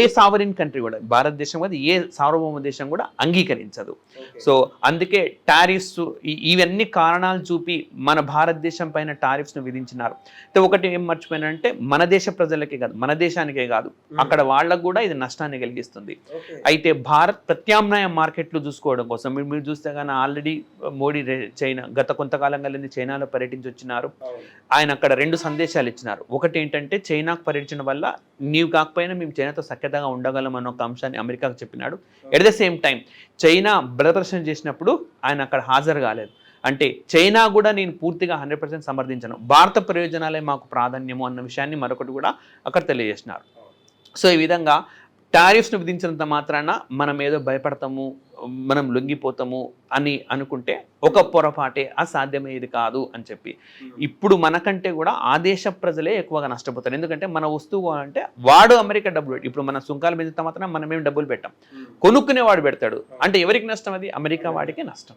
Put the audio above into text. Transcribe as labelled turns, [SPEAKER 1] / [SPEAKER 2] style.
[SPEAKER 1] ఏ sovereign country కూడా భారతదేశం కాదు ఏ సార్వభౌమ దేశం కూడా అంగీకరించదు. సో అందుకే టారిఫ్స్ ఇవన్నీ కారణాలు చూపి మన భారతదేశం పైన టారిఫ్స్ను విధించినారు. అయితే ఒకటి ఏం మర్చిపోయినంటే మన దేశ ప్రజలకే కాదు మన దేశానికే కాదు అక్కడ వాళ్ళకు కూడా ఇది నష్టాన్ని కలిగిస్తుంది. అయితే భారత్ ప్రత్యామ్నాయ మార్కెట్లు చూసుకోవడం కోసం మీరు మీరు చూస్తే కానీ ఆల్రెడీ మోడీ చైనా గత కొంతకాలం కలిగింది చైనాలో పర్యటించి వచ్చినారు. ఆయన అక్కడ రెండు సందేశాలు ఇచ్చినారు. ఒకటి ఏంటంటే చైనాకు పర్యటించడం వల్ల నీవు కాకపోయినా మేము చైనాతో సఖ్యతగా ఉండగలం అన్న ఒక అంశాన్ని అమెరికాకు చెప్పినాడు. At the same time China బలప్రదర్శన చేసినప్పుడు ఆయన అక్కడ హాజరు కాలేదు. అంటే చైనా కూడా నేను పూర్తిగా హండ్రెడ్ పర్సెంట్ సమర్థించను. భారత ప్రయోజనాలే మాకు ప్రాధాన్యము అన్న విషయాన్ని మరొకటి కూడా అక్కడ తెలియజేసినారు. సో ఈ విధంగా టారిఫ్స్ను విధించినంత మాత్రాన మనం ఏదో భయపడతాము మనం లొంగిపోతాము అని అనుకుంటే ఒక పొరపాటే అసాధ్యమయ్యేది కాదు అని చెప్పి. ఇప్పుడు మనకంటే కూడా ఆ దేశ ప్రజలే ఎక్కువగా నష్టపోతారు. ఎందుకంటే మన వస్తువు అంటే వాడు అమెరికా డబ్బులు పెట్టి ఇప్పుడు మన సుంకాలు పెంచుతా మాత్రం మనం ఏం డబ్బులు పెట్టాం. కొనుక్కునేవాడు పెడతాడు. అంటే ఎవరికి నష్టం అది? అమెరికా వాడికి నష్టం.